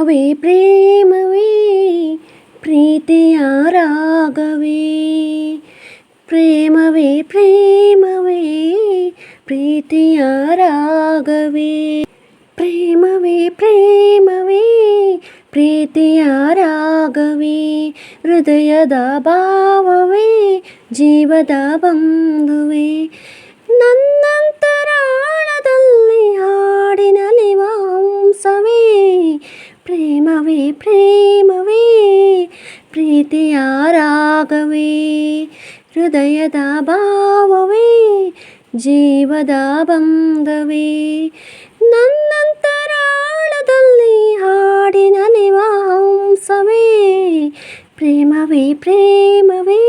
ಪ್ರೇಮವೇ ಪ್ರೇಮವೇ ಪ್ರೀತಿಯ ರಾಗವೇ ಪ್ರೇಮವೇ ಪ್ರೇಮವೇ ಪ್ರೀತಿಯ ರಾಗವೇ ಪ್ರೇಮವೇ ಪ್ರೇಮವೇ ಪ್ರೀತಿಯ ರಾಗವೇ ಹೃದಯದ ಭಾವವೇ ಜೀವದ ಬಂಧುವೆ ನನ್ನಂತರಾಳದಲ್ಲಿ ಪ್ರೇಮವೇ ಪ್ರೀತಿಯ ರಾಗವೇ ಹೃದಯದ ಭಾವವೇ, ಜೀವದ ಬಂಧವೇ ನನ್ನಂತರಾಳದಲ್ಲಿ ಹಾಡಿನ ನಿವಾಂಸವೇ, ಪ್ರೇಮವೇ ಪ್ರೇಮವೇ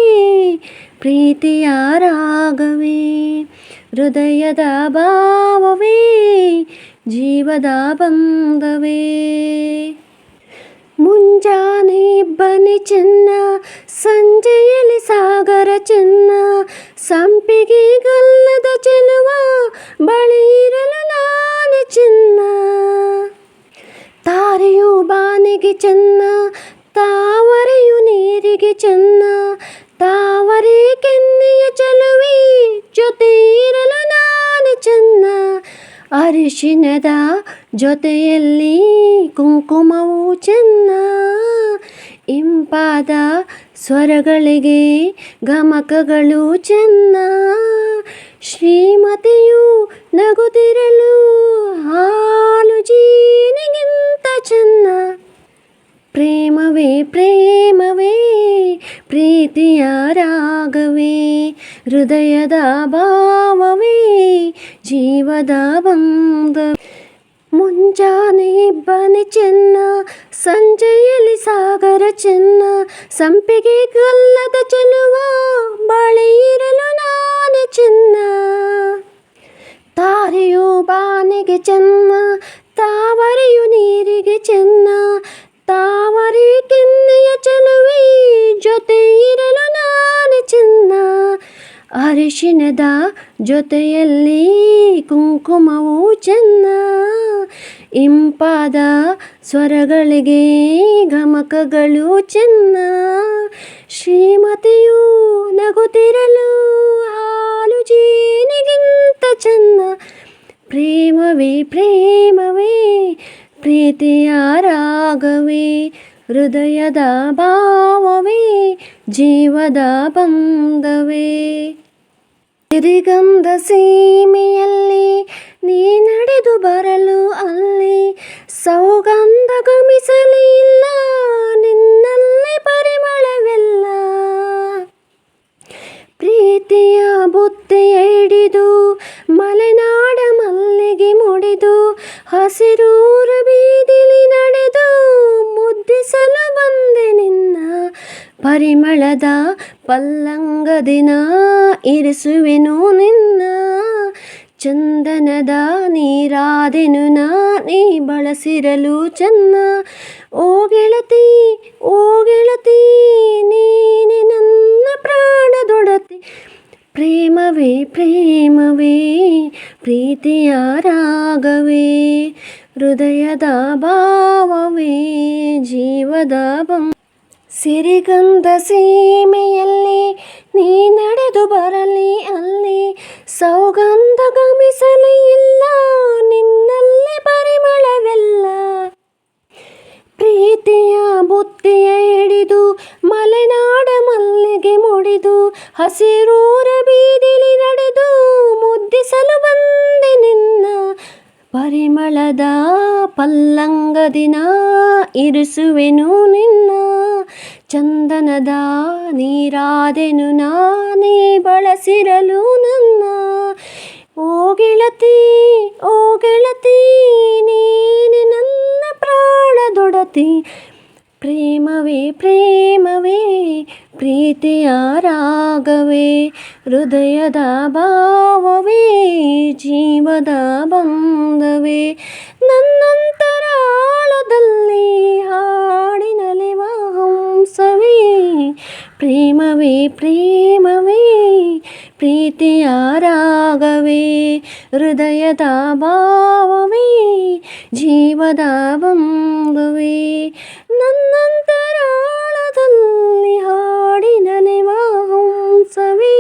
ಪ್ರೀತಿಯ ರಾಗವೇ ಹೃದಯದ ಭಾವವೇ, ಜೀವದ ಬಂಧವೇ ಮುಂಜಾನೆ ಇಬ್ಬನಿ ಚೆನ್ನ, ಸಂಜೆಯಲ್ಲಿ ಸಾಗರ ಚೆನ್ನ, ಸಂಪಿಗೆ ಗಲ್ಲದ ಚೆಲುವ ಬಳಿ ಇರಲು ನಾನು ಚೆನ್ನ. ತಾರೆಯು ಬಾನಿಗೆ ಚೆನ್ನ, ತಾವರೆಯು ನೀರಿಗೆ ಚೆನ್ನ, ತಾವರೆ ಕೆನ್ನೆಯ ಚೆಲುವೆ ಜೊತೆ ಇರಲು ಅರಿಶಿನದ ಜೊತೆಯಲ್ಲಿ ಕುಂಕುಮವು ಚೆನ್ನ. ಇಂಪಾದ ಸ್ವರಗಳಿಗೆ ಗಮಕಗಳು ಚೆನ್ನ. ಶ್ರೀಮತಿಯು ನಗುತ್ತಿರಲು ಹಾಲು ಜೀನಿಗಿಂತ ಚೆನ್ನ. ಪ್ರೇಮವೇ ಪ್ರೇಮವೇ ಪ್ರೀತಿಯ ರಾಗವೇ ಹೃದಯದ ಭಾವವೇ ಜೀವದ ಬಂಧ ಮುಂಜಾನೆ ಬನ್ನಿ ಚೆನ್ನ ಸಂಜೆಯಲ್ಲಿ ಸಾಗರ ಚೆನ್ನ ಸಂಪಿಗೆ ಗಲ್ಲದ ಚೆಲುವ ಬಳಿ ಇರಲು ನಾನು ಚೆನ್ನ ತಾರೆಯು ಬಾನಿಗೆ ಚೆನ್ನ ಅರಿಶಿನದ ಜೊತೆಯಲ್ಲಿ ಕುಂಕುಮವು ಚೆನ್ನ. ಇಂಪಾದ ಸ್ವರಗಳಿಗೆ ಗಮಕಗಳು ಚೆನ್ನ. ಶ್ರೀಮತಿಯು ನಗುತ್ತಿರಲು ಹಾಲು ಜೀನಿಗಿಂತ ಚೆನ್ನ. ಪ್ರೇಮವೇ ಪ್ರೇಮವೇ, ಪ್ರೀತಿಯ ರಾಗವೇ, ಹೃದಯದ ಭಾವವೇ, ಜೀವದ ಬಂಧವೇ ಸಿರಿಗಂಧ ಸೀಮೆಯಲ್ಲಿ ನೀ ನಡೆದು ಬರಲು ಅಲ್ಲಿ ಸೌಗಂಧ ಗಮಿಸಲಿ ಇಲ್ಲ ನಿನ್ನಲ್ಲಿ ಪರಿಮಳವೆಲ್ಲ. ಪ್ರೀತಿಯ ಬುತ್ತಿಯ ಹಿಡಿದು ಮಲೆನಾಡ ಮಲ್ಲಿಗೆ ಮುಡಿದು ಹಸಿರೂರ ಬೀದಿಲಿ ನಡೆದು ಮುದ್ದಿಸಲು ಬಂದೆ ನಿನ್ನ ಪರಿಮಳದ ಪಲ್ಲಂಗದಿನ ಇರಿಸುವೆನು ನಿನ್ನ ಚಂದನದ ನೀರಾದೆನು ನಾ, ನೀ ಬಳಸಿರಲು ಚೆನ್ನ. ಓ ಗೆಳತಿ ಓ ಗೆಳತಿ, ನೀನೆ ನನ್ನ ಪ್ರಾಣದೊಡತಿ. ಪ್ರೇಮವೇ ಪ್ರೇಮವೇ, ಪ್ರೀತಿಯ ರಾಗವೇ, ಹೃದಯದ ಭಾವವೇ, ಜೀವದ ಬಂ ಸಿರಿಗಂಧ ಸೀಮೆಯಲ್ಲಿ ನೀ ನಡೆದು ಬರಲಿ ಅಲ್ಲಿ ಸೌಗಂಧ ಗಮಿಸಲಿ ಇಲ್ಲ, ನಿನ್ನಲ್ಲಿ ಪರಿಮಳವೆಲ್ಲ. ಪ್ರೀತಿಯ ಬುತ್ತಿಯ ಹಿಡಿದು ಮಲೆನಾಡ ಮಲ್ಲಿಗೆ ಮುಡಿದು ಹಸಿರೂರ ಬೀದಿಲಿ ನಡೆದು ಮುದ್ದಿಸಲು ಬಂದೆ ನಿನ್ನ. ಪರಿಮಳದ ಪಲ್ಲಂಗದಿನ ಇರಿಸುವೆನು ನಿನ್ನ. ಚಂದನದ ನೀರಾದೆನು ನಾನೇ ಬಳಸಿರಲು ನನ್ನ. ಓ ಗೆಳತಿ ಓ ಗೆಳತಿ, ನೀನೆ ನನ್ನ ಪ್ರಾಣದೊಡತಿ ಪ್ರೇಮವೇ ಪ್ರೇಮವೇ, ಪ್ರೀತಿಯ ರಾಗವೇ, ಹೃದಯದ ಭಾವವೇ, ಜೀವದ ಬಂಧವೇ. ನನ್ನಂತರಾಳದಲ್ಲಿ ಹಾಡಿನಲಿವ ಹಂಸವೇ ಪ್ರೇಮವೇ ಪ್ರೇಮವೇ ಪ್ರೀತಿಯ ರಾಗವೇ ಹೃದಯದ ಭಾವವೇ ಜೀವದ ಬಂಧುವೇ ನನ್ನಂತರಾಳದಲ್ಲಿ ಹಾಡಿನಲಿವ ಹಂಸವೇ